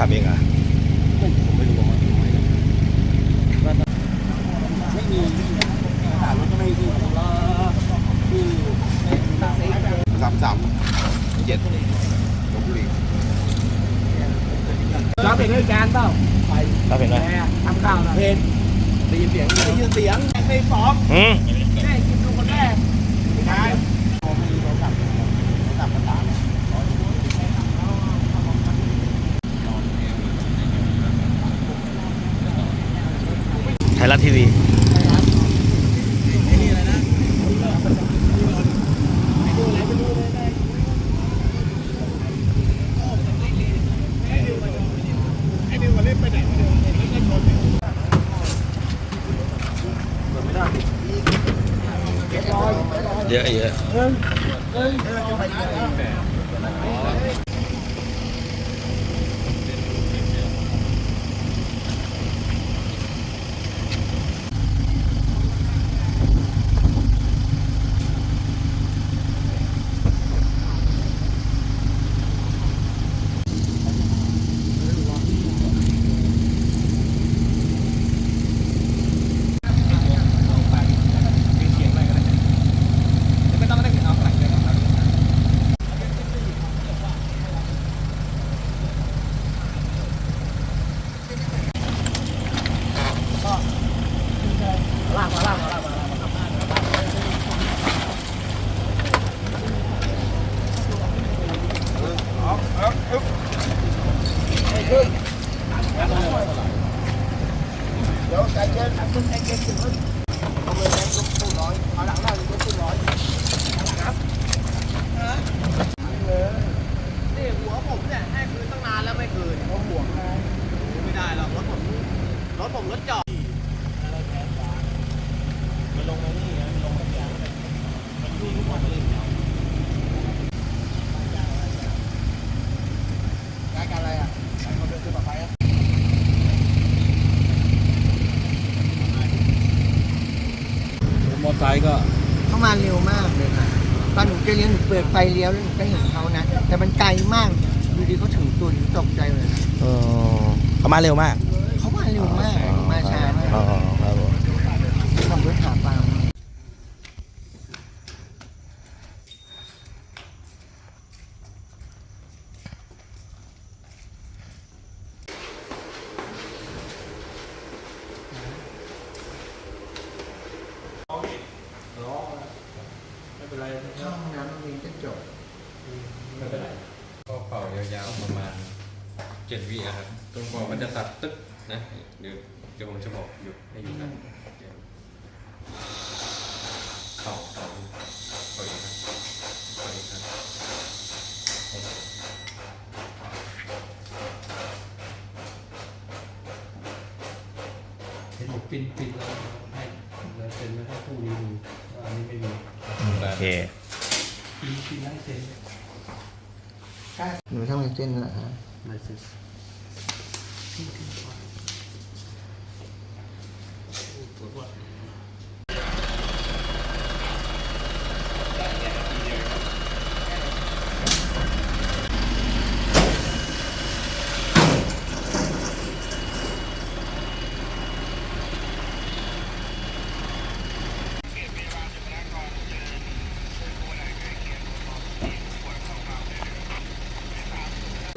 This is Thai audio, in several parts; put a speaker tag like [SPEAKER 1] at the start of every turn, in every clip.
[SPEAKER 1] ขับเองอะไม่ผมไม่รู้ว่า
[SPEAKER 2] ไม่มีหารถก็ไม่มีค
[SPEAKER 3] ือ
[SPEAKER 2] สามสามเจ็ดลบบุรี
[SPEAKER 4] เราเป็นด้วยกันเปล่าไป
[SPEAKER 1] เราเป็นอะ
[SPEAKER 4] ไรทำข่าวนะ
[SPEAKER 2] เพนได้ยินเสียงได้ยินเสียงในฟ้อง
[SPEAKER 1] อืม
[SPEAKER 4] รัฐทีวีเยอะเย
[SPEAKER 2] อะ ขึ้นเดี๋ยวใจเย็นใจเย็นถึงเอา
[SPEAKER 1] เลยยกตู้ร้อยเอาหลังหน้ายกตู้ร้อยครับฮะ
[SPEAKER 2] นี่หัวผมเนี่ยให้คืนตั้งนานแล้วไม่คืนเขาห่วงนะไม่ได้หรอกรถผมรถผมรถจอด รายการอะไรอะรายการเดินขึ้นมาไปอะ
[SPEAKER 1] มอไซค์ก็
[SPEAKER 4] เขามาเร็วมากเลยค่ะตอนหนูจะเลี้ยวหนูเปิดไฟเลี้ยวแล้วหนูก็เห็นเขานะแต่มันไกลมากอยู่ดีเขาถึงตัวหนูตกใจเลยนะ
[SPEAKER 1] เออเขามาเร็วมาก
[SPEAKER 4] เขามาเร็วมากหนูมาช้ามาก
[SPEAKER 1] อ๋อครับผม
[SPEAKER 4] ขับรถหาปลา เข้าห้องน้ำโรงเรียนก็จบ
[SPEAKER 5] ก็เป่ายาวๆประมาณเจ็ดวิอะครับตรงบอกมันจะตัดตึ๊กนะเดี๋ยวเดี๋ยวผมจะบอกหยุดให้หยุดนะเดี๋ยวเป่าเป่าเป่าอีกครับเป่าอีกครับเห็นบอกปินปินแล้วให้ลายเซ็นไว้ให้ผู้นี้ดูว่าอันนี้ไม่มี
[SPEAKER 1] โอเค
[SPEAKER 5] ปินปินลายเซ็น
[SPEAKER 4] หนูทำไงเส้นเหรอฮะ
[SPEAKER 5] ลายเซ็น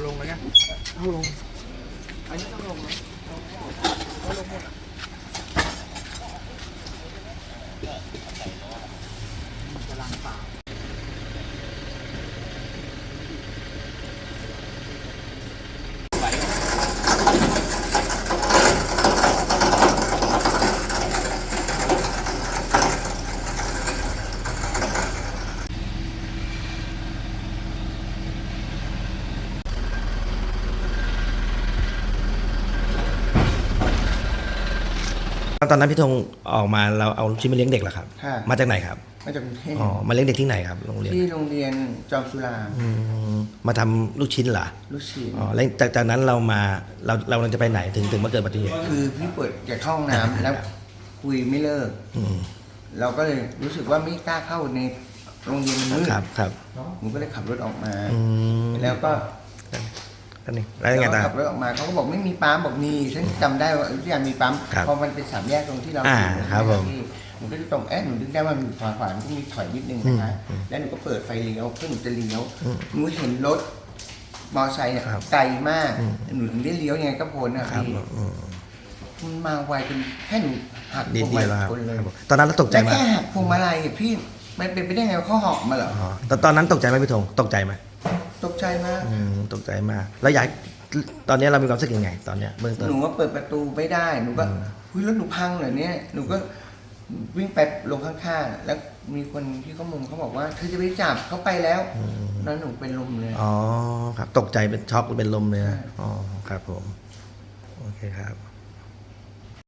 [SPEAKER 2] ลงเลยนะ
[SPEAKER 4] เองลง อันนี้ต้องลงไหมเองลงหมดกำลังเปล่า
[SPEAKER 1] ตอนนั้นพี่ธงออกมาเราเอาลูกชิ้นมาเลี้ยงเด็กเหรอครับ
[SPEAKER 4] ค่ะ
[SPEAKER 1] มาจากไหนครับ
[SPEAKER 4] มาจากกรุงเทพ
[SPEAKER 1] อ๋อมาเลี้ยงเด็กที่ไหนครับโรงเรียน
[SPEAKER 4] ที่โรงเรียนจอมสุรา
[SPEAKER 1] อืมมาทำลูกชิ้นเหรอ
[SPEAKER 4] ลูกชิ้น
[SPEAKER 1] อ๋อแล้วจากจากนั้นเรามาเราเรากำลังจะไปไหนถึงถึงมาเกิดอุบัติเหตุ
[SPEAKER 4] คือพี่เปิดจะเข้าห้องน้ำแล้วคุยไม่เลิก
[SPEAKER 1] อืม
[SPEAKER 4] เราก็เลยรู้สึกว่าไม่กล้าเข้าในโรงเรียนมันมืด
[SPEAKER 1] ครับครับ
[SPEAKER 4] หนูก็เลยขับรถออกมา
[SPEAKER 1] อืม
[SPEAKER 4] แล้วก็
[SPEAKER 1] นั่นนี่แล้วยังไงต่อ
[SPEAKER 4] ขับรถออกมาเขาก็บอกไม่มีปั๊มบอกมีฉันจำได้ว่าอยุธยามีปั๊ม
[SPEAKER 1] ครับ
[SPEAKER 4] พอมันเป็นสามแยกตรงที่เรา
[SPEAKER 1] อ่า
[SPEAKER 4] อยู่
[SPEAKER 1] ครับผม
[SPEAKER 4] ที่นูก็จะตรงเอ๊ะหนูนึกได้ว่ามันอยู่ขวาขวามันก็มีถอยนิดนึงนะคะแล้วหนูก็เปิดไฟเลี้ยวเพื่อหนูจะเลี้ยวหนูเห็นรถมอไซค์เนี่ยไกลมากหนูถึงได้เลี้ยวยังไงก็พ้นนะครับพี่
[SPEAKER 1] อืม
[SPEAKER 4] มันมาไวจนแค่หนูหัก
[SPEAKER 1] ดี
[SPEAKER 4] พวง
[SPEAKER 1] ดี
[SPEAKER 4] มาลั
[SPEAKER 1] แล้ว
[SPEAKER 4] ย
[SPEAKER 1] ครับ
[SPEAKER 4] คนเลย
[SPEAKER 1] ครับผมตอนนั้นเราตกใจ
[SPEAKER 4] แต่
[SPEAKER 1] ไหม
[SPEAKER 4] แค่หักพวงมาลัยอะพี่มันเป็นไปได้ไงว่าเขาหอกมาเหรอ
[SPEAKER 1] อ๋อแต่ตอนนั้นตกใจไหมพี่ธงตกใจไหม
[SPEAKER 4] ตกใจมาก
[SPEAKER 1] อืมตกใจมากแล้วอยากตอนนี้เรามีความรู้สึกยังไง ตอนเนี้ยเบื้องต้น
[SPEAKER 4] หนูก็เปิดประตูไม่ได้ หนูก็หุ้ยรถหนูพังเหรอเนี่ย หนูก็วิ่งไปลงข้างๆ แล้วมีคนที่เขามุงเขาบอกว่าเธอจะไปจับเขาไปแล้วนั้นหนูเป็นลมเลย
[SPEAKER 1] อ๋อครับ ตกใจเป็นช็อกเป็นลมเลยนะอ๋อครับผม โอเคครับ